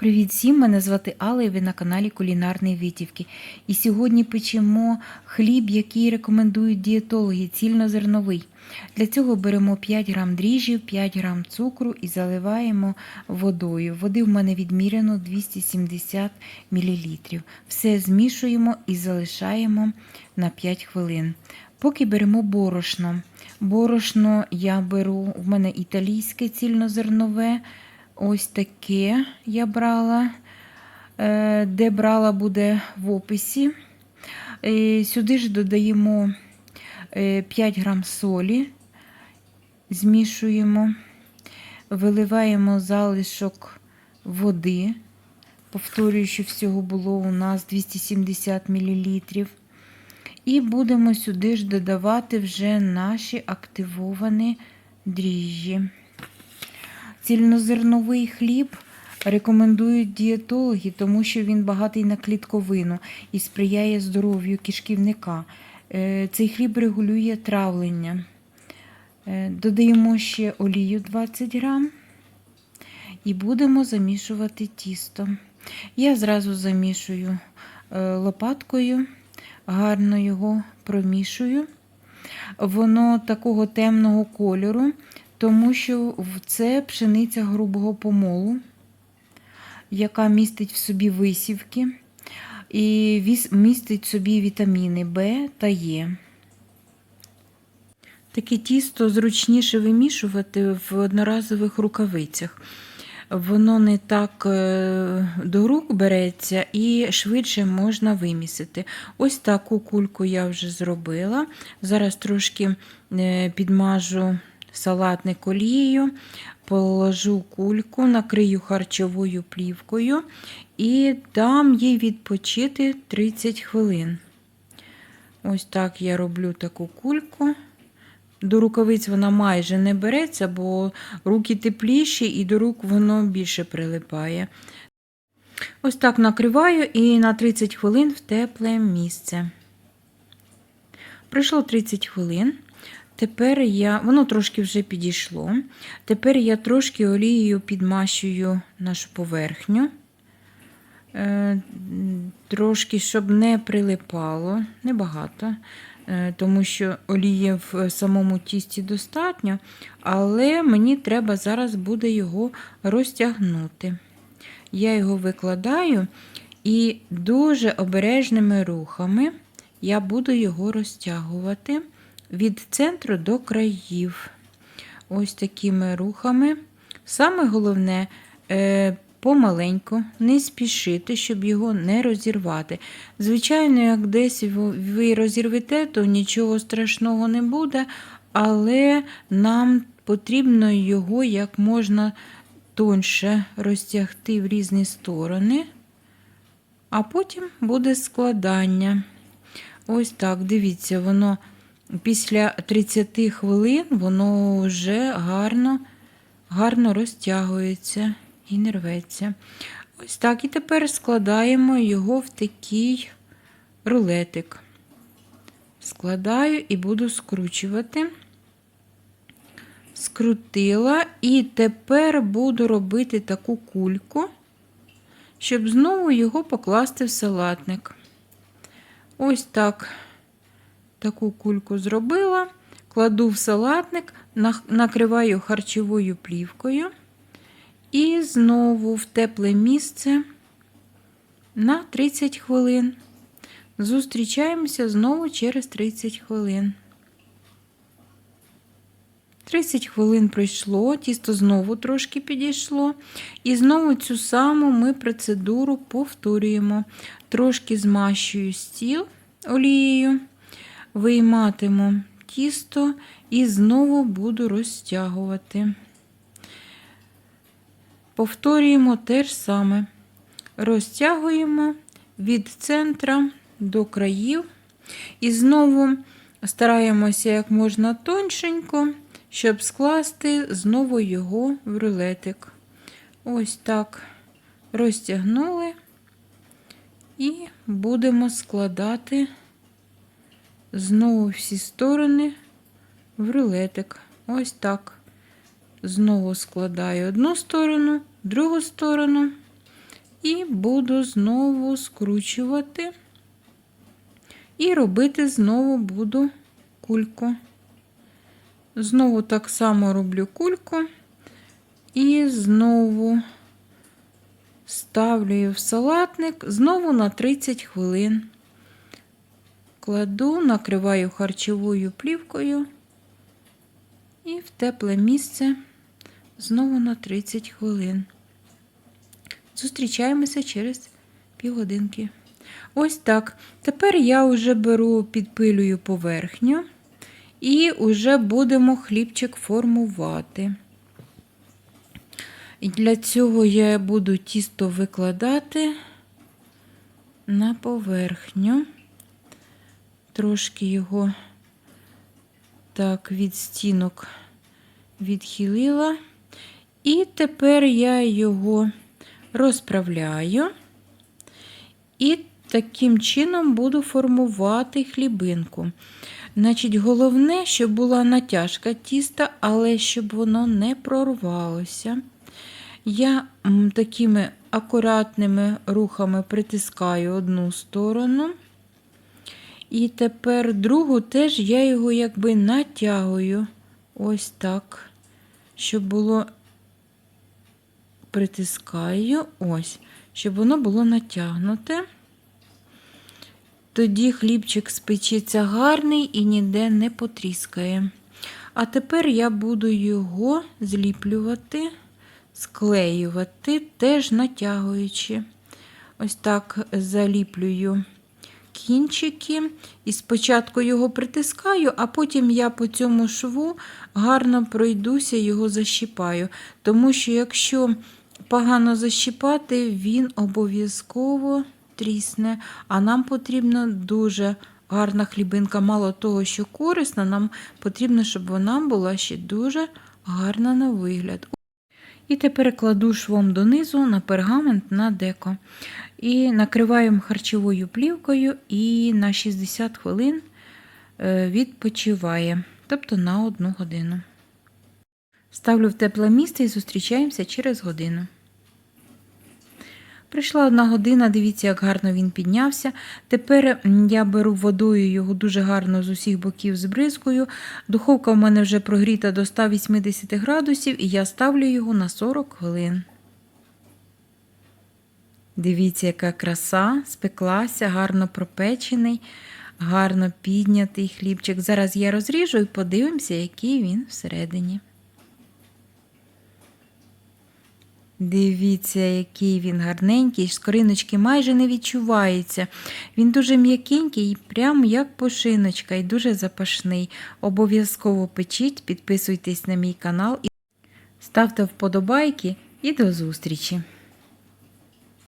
Привіт всім! Мене звати Алла і ви на каналі Кулінарні Витівки. І сьогодні печемо хліб, який рекомендують дієтологи, цільнозерновий. Для цього беремо 5 грам дріжджів, 5 грам цукру і заливаємо водою. Води в мене відміряно 270 мл. Все змішуємо і залишаємо на 5 хвилин. Поки беремо борошно. Борошно я беру, в мене італійське цільнозернове. Ось таке я брала, Е, де брала буде в описі. Е, Сюди ж додаємо е, 5 грам солі, змішуємо, виливаємо залишок води. Повторюю, що всього було у нас 270 мл. І будемо сюди ж додавати вже наші активовані дріжджі. Цільнозерновий хліб рекомендують дієтологи, тому що він багатий на клітковину і сприяє здоров'ю кишківника. Е, Цей хліб регулює травлення. Е, Додаємо ще олію 20 грам і будемо замішувати тісто. Я зразу замішую е, лопаткою, гарно його промішую. Воно такого темного кольору, тому що це пшениця грубого помолу, яка містить в собі висівки і містить в собі вітаміни В та Е. Таке тісто зручніше вимішувати в одноразових рукавицях. Воно не так е, до рук береться і швидше можна вимісити. Ось таку кульку я вже зробила. Зараз трошки е, підмажу салатник олією, положу кульку, накрию харчовою плівкою і дам їй відпочити 30 хвилин. Ось так я роблю таку кульку. До рукавиць вона майже не береться, бо руки тепліші і до рук воно більше прилипає. Ось так накриваю і на 30 хвилин в тепле місце. Пройшло 30 хвилин. Тепер я, воно трошки вже підійшло. Тепер я трошки олією підмащую нашу поверхню. Е, Трошки, щоб не прилипало, небагато, е, тому що олії в самому тісті достатньо, але мені треба зараз буде його розтягнути. Я його викладаю і дуже обережними рухами я буду його розтягувати від центру до країв. Ось такими рухами. Саме головне, е, помаленьку, не спішити, щоб його не розірвати. Звичайно, як десь ви- розірвете, то нічого страшного не буде, але нам потрібно його як можна тоньше розтягти в різні сторони, а потім буде складання. Ось так, дивіться, воно після 30 хвилин воно вже гарно, гарно розтягується і не рветься. Ось так. І тепер складаємо його в такий рулетик. Складаю і буду скручувати. Скрутила, і тепер буду робити таку кульку, щоб знову його покласти в салатник. Ось так таку кульку зробила, кладу в салатник, накриваю харчовою плівкою і знову в тепле місце на 30 хвилин. Зустрічаємося знову через 30 хвилин. 30 хвилин пройшло, тісто знову трошки підійшло. І знову цю саму ми процедуру повторюємо. Трошки змащую стіл олією, вийматиму тісто і знову буду розтягувати. Повторюємо те ж саме. Розтягуємо від центра до країв. І знову стараємося як можна тоншенько, щоб скласти знову його в рулетик. Ось так розтягнули і будемо складати знову всі сторони в рулетик. Ось так. Знову складаю одну сторону, другу сторону. І буду знову скручувати. І робити знову буду кульку. Знову так само роблю кульку. І знову ставлю в салатник знову на 30 хвилин. Кладу, накриваю харчовою плівкою і в тепле місце знову на 30 хвилин. Зустрічаємося через півгодинки. Ось так. Тепер я вже беру, підпилюю поверхню і вже будемо хлібчик формувати. І для цього я буду тісто викладати на поверхню. Трошки його так від стінок відхилила. І тепер я його розправляю і таким чином буду формувати хлібинку. Значить, головне, щоб була натяжка тіста, але щоб воно не прорвалося. Я такими акуратними рухами притискаю одну сторону. І тепер другу теж я його якби натягую ось так, щоб було притискаю ось, щоб воно було натягнуте. Тоді хлібчик спечеться гарний і ніде не потріскає. А тепер я буду його зліплювати, склеювати, теж натягуючи. Ось так заліплюю кінчики. І спочатку його притискаю, а потім я по цьому шву гарно пройдуся, його защіпаю. Тому що, якщо погано защіпати, він обов'язково трісне. А нам потрібна дуже гарна хлібинка. Мало того, що корисна, нам потрібно, щоб вона була ще дуже гарна на вигляд. І тепер кладу швом донизу на пергамент на деко. І накриваємо харчовою плівкою і на 60 хвилин е, відпочиває, тобто на одну годину. Ставлю в тепле місце і зустрічаємося через годину. Прийшла одна година, дивіться, як гарно він піднявся. Тепер я беру водою його дуже гарно з усіх боків збризкою. Духовка в мене вже прогріта до 180 градусів, і я ставлю його на 40 хвилин. Дивіться, яка краса, спеклася, гарно пропечений, гарно піднятий хлібчик. Зараз я розріжу і подивимося, який він всередині. Дивіться, який він гарненький, скориночки майже не відчувається. Він дуже м'якенький, прям як пошиночка, і дуже запашний. Обов'язково печіть, підписуйтесь на мій канал, ставте вподобайки і до зустрічі!